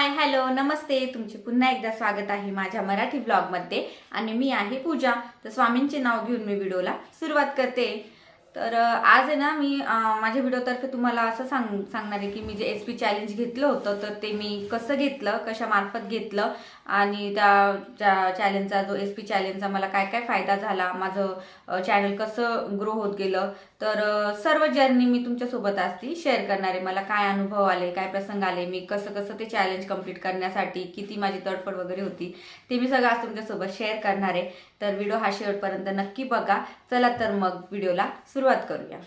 Hi hello नमस्ते. तुमचे पुन्हा एकदा स्वागत आहे माझ्या मराठी ब्लॉगमध्ये आणि मी आहे पूजा. तर स्वामींचे नाव घेऊन मी व्हिडिओला सुरुवात करते. तर आज आहे ना मी माझ्या व्हिडिओतर्फे तुम्हाला असं सांग सांगणार आहे की मी जे एस पी चॅलेंज घेतलं होतं तर ते मी कसं घेतलं कशामार्फत घेतलं आणि त्या चॅलेंजचा जो एस पी चॅलेंजचा मला काय काय फायदा झाला माझं चॅनल कसं ग्रो होत गेलं तर सर्व जर्नी मी तुमच्यासोबत असती शेअर करणार आहे. मला काय अनुभव आले काय प्रसंग आले मी कसं कसं ते चॅलेंज कंप्लीट करण्यासाठी किती माझी तडफड वगैरे होती ते मी सगळं आज तुमच्यासोबत शेअर करणार आहे. तर व्हिडिओ हा शेवटपर्यंत नक्की बघा. चला तर मग व्हिडिओला सुरुवात करूया.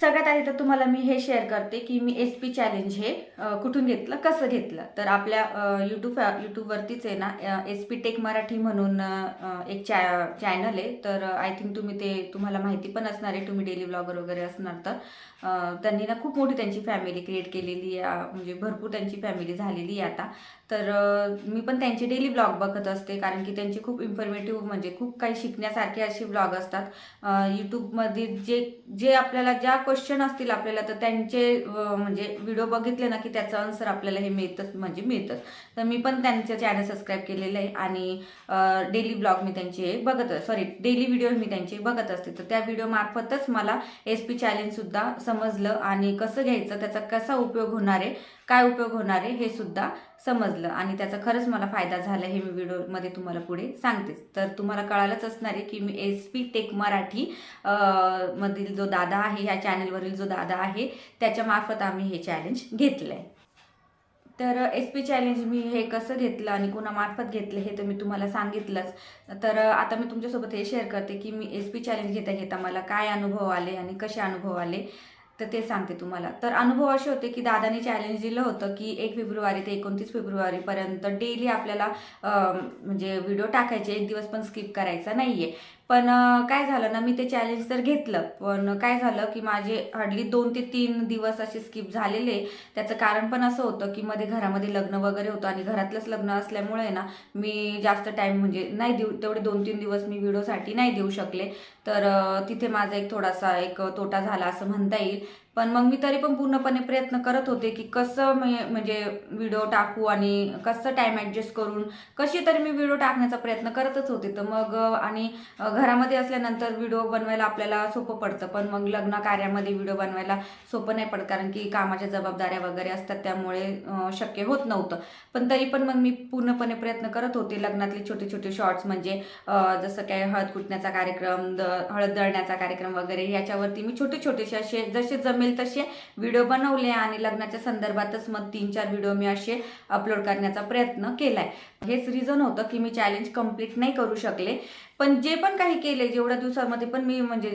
सगळ्यात आधी तर तुम्हाला मी हे शेअर करते की मी एस पी चॅलेंज हे कुठून घेतलं कसं घेतलं? तर आपल्या यूट्यूब यूट्यूबवरतीच आहे ना एस पी टेक मराठी म्हणून एक चॅ चॅनल आहे. तर आय थिंक तुम्ही ते तुम्हाला माहिती पण असणार आहे तुम्ही डेली ब्लॉगर वगैरे असणार तर. त्यांनी ना खूप मोठी त्यांची फॅमिली क्रिएट केलेली आहे म्हणजे भरपूर त्यांची फॅमिली झालेली आहे आता. तर मी पण त्यांचे डेली ब्लॉग बघत असते कारण की त्यांचे खूप इन्फॉर्मेटिव्ह म्हणजे खूप काही शिकण्यासारखे असे ब्लॉग असतात. यूट्यूबमध्ये जे जे आपल्याला ज्या क्वेश्चन असतील आपल्याला तर त्यांचे म्हणजे व्हिडिओ बघितले ना की त्याचं आन्सर आपल्याला हे मिळतंच म्हणजे मिळतंच तर मी पण त्यांचं चॅनल सबस्क्राईब केलेलं आहे आणि डेली ब्लॉग मी त्यांचे बघत सॉरी डेली व्हिडिओ मी त्यांचे बघत असते. तर त्या व्हिडिओमार्फतच मला एस पी चॅलेंजसुद्धा समजलं आणि कसं घ्यायचं त्याचा कसा उपयोग होणार आहे काय उपयोग होणार आहे हे सुद्धा समजलं आणि त्याचा खरंच मला फायदा झाला हे मी व्हिडिओमध्ये तुम्हाला पुढे सांगतेच. तर तुम्हाला कळालंच असणार आहे की मी एस पी टेक मराठी मधील जो दादा आहे ह्या चॅनलवरील जो दादा आहे त्याच्या मार्फत आम्ही हे चॅलेंज घेतलं आहे तर एस पी चॅलेंज मी हे कसं घेतलं आणि कोणामार्फत घेतलं हे तर मी तुम्हाला सांगितलंच. तर आता मी तुमच्यासोबत हे शेअर करते की मी एस पी चॅलेंज घेता घेता मला काय अनुभव आले आणि कसे अनुभव आले. तर ते सांगते तुम्हाला. तर अनुभव असे होते की दादाने चॅलेंज दिलं होतं की एक फेब्रुवारी ते एकोणतीस फेब्रुवारीपर्यंत डेली आपल्याला म्हणजे व्हिडिओ टाकायचे. एक दिवस पण स्किप करायचा नाहीये. पण काय झालं ना मी ते चॅलेंज तर घेतलं. पण काय झालं की माझे हार्डली दोन ते तीन दिवस असे स्किप झालेले. त्याचं कारण पण असं होतं की मध्ये घरामध्ये लग्न वगैरे होतं आणि घरातलंच लग्न असल्यामुळे ना मी जास्त टाईम म्हणजे नाही देऊ तेवढे दोन तीन दिवस मी व्हिडिओसाठी नाही देऊ शकले. तर तिथे माझा एक थोडासा एक तोटा झाला असं म्हणता येईल. पण मग मी तरी पण पूर्णपणे प्रयत्न करत होते की कसं मी म्हणजे व्हिडिओ टाकू आणि कसं टाईम ॲडजस्ट करून कशी तरी मी व्हिडिओ टाकण्याचा प्रयत्न करतच होते. तर मग आणि घरामध्ये असल्यानंतर व्हिडिओ बनवायला आपल्याला सोपं पडतं. पण मग लग्न कार्यामध्ये व्हिडिओ बनवायला सोपं नाही पडत कारण की कामाच्या जबाबदाऱ्या वगैरे असतात त्यामुळे शक्य होत नव्हतं. पण तरी पण मग मी पूर्णपणे प्रयत्न करत होते. लग्नातले छोटे छोटे शॉर्ट्स म्हणजे जसं काय हळद कुटण्याचा कार्यक्रम द हळद दळण्याचा कार्यक्रम वगैरे याच्यावरती मी छोटे छोटेसे असे जसे जमेल तसे व्हिडिओ बनवले आणि लग्नाच्या संदर्भातच मग तीन चार व्हिडिओ मी असे अपलोड करण्याचा प्रयत्न केला आहे हेच रिझन होतं की मी चॅलेंज कंप्लीट नाही करू शकले. पण जे पण काही केले जेवढ्या दिवसामध्ये पण मी म्हणजे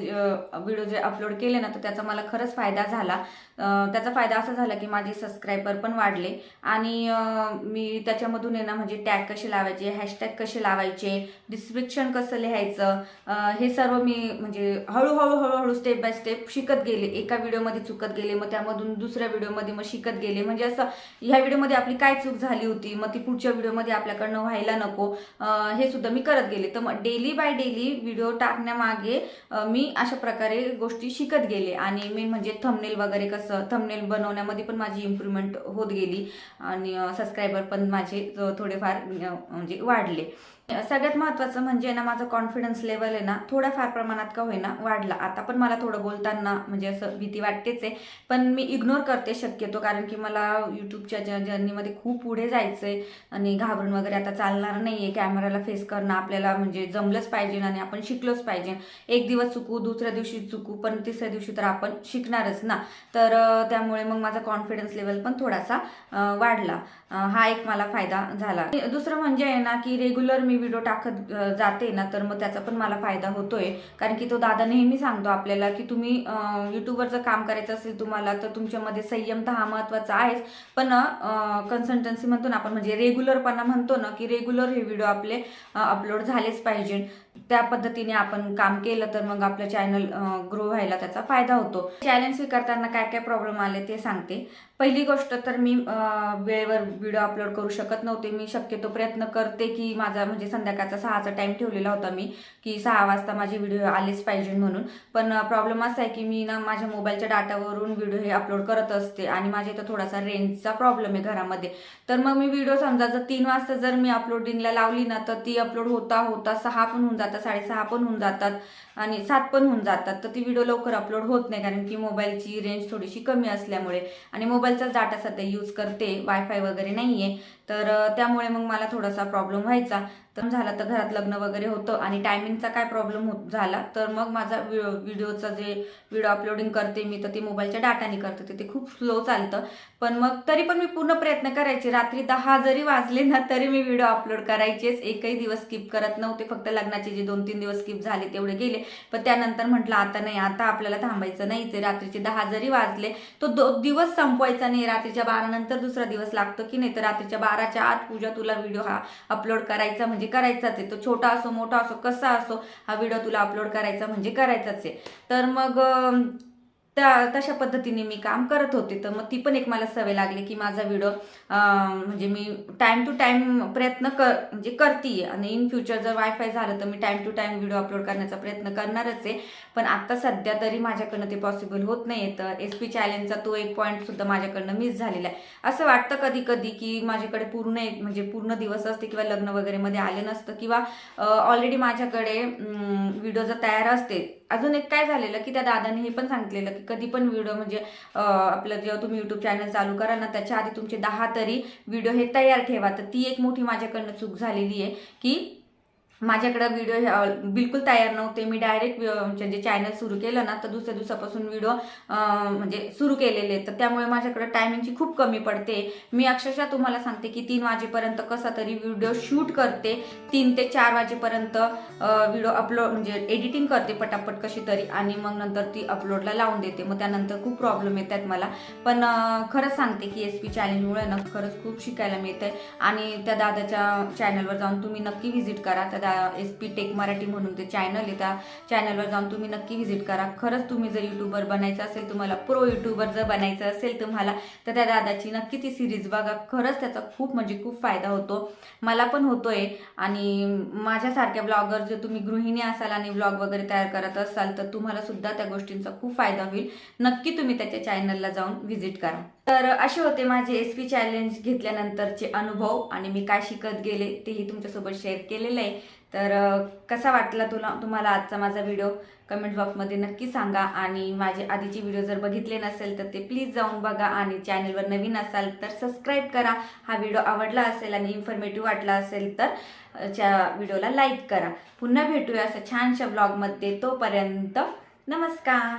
व्हिडिओ जे अपलोड केले ना तर त्याचा मला खरंच फायदा झाला. त्याचा फायदा असा झाला की माझे सबस्क्रायबर पण वाढले. आणि मी त्याच्यामधून आहे ना म्हणजे टॅग कसे लावायचे हॅशटॅग कसे लावायचे डिस्क्रिप्शन कसं लिहायचं हे सर्व मी म्हणजे हळूहळू हळूहळू स्टेप बाय स्टेप शिकत गेले. एका व्हिडिओमध्ये चुकत गेले मग त्यामधून दुसऱ्या व्हिडिओमध्ये मग शिकत गेले. म्हणजे असं ह्या व्हिडिओमध्ये आपली काय चूक झाली होती मग ती पुढच्या व्हिडिओमध्ये आपल्या आपल्याकडनं व्हायला नको. हे सुद्धा मी करत गेले. तर मग डेली बाय डेली व्हिडिओ टाकण्यामागे मी अशा प्रकारे गोष्टी शिकत गेले. आणि मेन म्हणजे थमनेल वगैरे कसं थमनेल बनवण्यामध्ये पण माझी इम्प्रूव्हमेंट होत गेली. आणि सबस्क्रायबर पण माझे थोडेफार म्हणजे वाढले. सगळ्यात महत्त्वाचं म्हणजे ना माझा कॉन्फिडन्स लेवल आहे ना थोड्याफार प्रमाणात का होईना वाढला. आता पण मला थोडं बोलताना म्हणजे असं भीती वाटतेच आहे. पण मी इग्नोर करते शक्यतो कारण की मला यूट्यूबच्या ज जर्नीमध्ये खूप पुढे जायचं आहे आणि घाबरून वगैरे आता चालणार नाही आहे कॅमेराला फेस करणं आपल्याला म्हणजे जमलंच पाहिजे आणि आपण शिकलोच पाहिजे. एक दिवस चुकू दुसऱ्या दिवशी चुकू पण तिसऱ्या दिवशी तर आपण शिकणारच ना. तर त्यामुळे मग माझा कॉन्फिडन्स लेवल पण थोडासा वाढला. हा एक मला फायदा झाला. दुसरं म्हणजे आहे ना की रेग्युलर मी व्हिडिओ टाकत जाते ना तर मग त्याचा पण मला फायदा होतोय. कारण की तो दादा नेहमी सांगतो आपल्याला की तुम्ही अं, युट्यूबवर जर काम करायचं असेल तुम्हाला तर तुमच्यामध्ये संयम तर हा महत्त्वाचा आहेच. पण कन्सल्टन्सी म्हणतो ना आपण म्हणजे रेग्युलरपणा म्हणतो ना की रेग्युलर हे व्हिडिओ आपले अपलोड झालेच पाहिजे. त्या पद्धतीने आपण काम केलं तर मग आपलं चॅनल ग्रो व्हायला त्याचा फायदा होतो. चॅलेंज स्वीकारताना काय काय प्रॉब्लेम आले ते सांगते. पहिली गोष्ट तर मी वेळेवर व्हिडिओ अपलोड करू शकत नव्हते. मी शक्यतो प्रयत्न करते की माझा म्हणजे संध्याकाळचा सहाचा टाइम ठेवलेला होता मी की सहा वाजता माझे व्हिडिओ आलेच पाहिजे म्हणून. पण प्रॉब्लेम असा आहे की मी ना माझ्या मोबाईलच्या डाटावरून व्हिडिओ हे अपलोड करत असते आणि माझ्या इथं थोडासा रेंजचा प्रॉब्लेम आहे घरामध्ये. तर मग मी व्हिडिओ समजा जर तीन वाजता जर मी अपलोडिंगला लावली ना तर ती अपलोड होता होता सहा पण होऊन जातात साडेसहा पण होऊन जातात. आणि सात पण होऊन जातात. तर ती व्हिडिओ लवकर अपलोड होत नाही कारण की मोबाईलची रेंज थोडीशी कमी असल्यामुळे. आणि मोबाईलचाच डाटा सध्या यूज करते. वायफाय वगैरे नाही आहे तर त्यामुळे मग मला थोडासा प्रॉब्लेम व्हायचा. तर झाला तर घरात लग्न वगैरे होतं आणि टायमिंगचा काय प्रॉब्लेम होत झाला तर मग माझा व्हिडिओचा जे व्हिडिओ अपलोडिंग करते मी तर ते मोबाईलच्या डाटाने करते. ते खूप स्लो चालतं. पण मग तरी पण मी पूर्ण प्रयत्न करायचे. रात्री दहा जरी वाजले ना तरी मी व्हिडिओ अपलोड करायचेच. एकही दिवस स्किप करत नव्हते. फक्त लग्नाचे जे दोन तीन दिवस स्किप झाले तेवढे गेले. पण त्यानंतर म्हटलं आता नाही आता आपल्याला थांबायचं नाही ते रात्रीचे दहा जरी वाजले तो दो दिवस संपवायचा नाही रात्रीच्या बारा नंतर दुसरा दिवस लागतो की नाही तर रात्रीच्या बाराच्या आत पूजा तुला व्हिडिओ हा अपलोड करायचा म्हणजे करायचाच आहे. तो छोटा असो मोठा असो कसा असो हा व्हिडिओ तुला अपलोड करायचा म्हणजे करायचाच आहे. तर मग त्या तशा पद्धतीने मी काम करत होते. तर मग ती पण एक मला सवय लागली की माझा व्हिडिओ म्हणजे मी टाईम टू टाईम प्रयत्न कर म्हणजे करते आणि इन फ्युचर जर वायफाय झालं तर मी time to time video upload करण्याचा प्रयत्न करणारच आहे. पण आता सध्या तरी माझ्याकडनं ते पॉसिबल होत नाही तर एस पी चॅलेंजचा तो एक पॉईंट सुद्धा माझ्याकडनं मिस झालेला आहे. असं वाटतं कधी कधी की माझ्याकडे पूर्ण एक म्हणजे पूर्ण दिवस असते किंवा लग्न वगैरेमध्ये आले नसतं किंवा ऑलरेडी माझ्याकडे व्हिडिओ जर तयार असते अजून एक काय झालेलं की त्या दादाने हे पण सांगितलेलं की कधी पण व्हिडिओ म्हणजे आपलं जेव्हा तुम्ही युट्यूब चॅनल चालू करा ना त्याच्या आधी तुमचे दहा तरी व्हिडिओ हे तयार ठेवा. तर ती एक मोठी माझ्याकडनं चूक झालेली आहे की माझ्याकडं व्हिडिओ बिलकुल तयार नव्हते. मी डायरेक्ट म्हणजे चॅनल सुरू केलं ना तर दुसऱ्या दिवसापासून व्हिडिओ म्हणजे सुरू केलेले. तर त्यामुळे माझ्याकडे टायमिंगची खूप कमी पडते. मी अक्षरशः तुम्हाला सांगते की तीन वाजेपर्यंत कसा तरी व्हिडिओ शूट करते. तीन ते चार वाजेपर्यंत व्हिडिओ अपलोड म्हणजे एडिटिंग करते पटापट कशी तरी. आणि मग नंतर ती अपलोडला लावून देते. मग त्यानंतर खूप प्रॉब्लेम येतात मला. पण खरंच सांगते की एस पी चॅलेंजमुळे ना खरंच खूप शिकायला मिळतंय. आणि त्या दादाच्या चॅनलवर जाऊन तुम्ही नक्की व्हिजिट करा. त्या एस पी टेक मराठी म्हणून ते चॅनल आहे त्या चॅनलवर जाऊन तुम्ही नक्की व्हिजिट करा. खरंच तुम्ही जर युट्यूबर बनायचं असेल तुम्हाला प्रो युट्यूबर जर बनायचं असेल तुम्हाला तर त्या दादाची नक्की ती सिरीज बघा. खरंच त्याचा खूप म्हणजे खूप फायदा होतो. मला पण होतोय. आणि माझ्यासारख्या ब्लॉगर जर तुम्ही गृहिणी असाल आणि ब्लॉग वगैरे तयार करत असाल तर तुम्हाला सुद्धा त्या गोष्टींचा खूप फायदा होईल. नक्की तुम्ही त्याच्या चॅनलला जाऊन व्हिजिट करा. तर असे होते माझे एस पी चॅलेंज घेतल्यानंतरचे अनुभव आणि मी काय शिकत गेले तेही तुमच्यासोबत शेअर केलेलं आहे. तर कसा वाटला तुला तुम्हाला आजचा माझा व्हिडिओ कमेंट बॉक्समध्ये नक्की सांगा आणि माझे आधीचे व्हिडिओ जर बघितले नसेल तर ते प्लीज जाऊन बघा आणि चॅनलवर नवीन असाल तर सबस्क्राईब करा. हा व्हिडिओ आवडला असेल आणि इन्फॉर्मेटिव्ह वाटला असेल तर त्या च्या व्हिडिओला लाईक करा. पुन्हा भेटूया असं छानशा ब्लॉगमध्ये तोपर्यंत नमस्कार.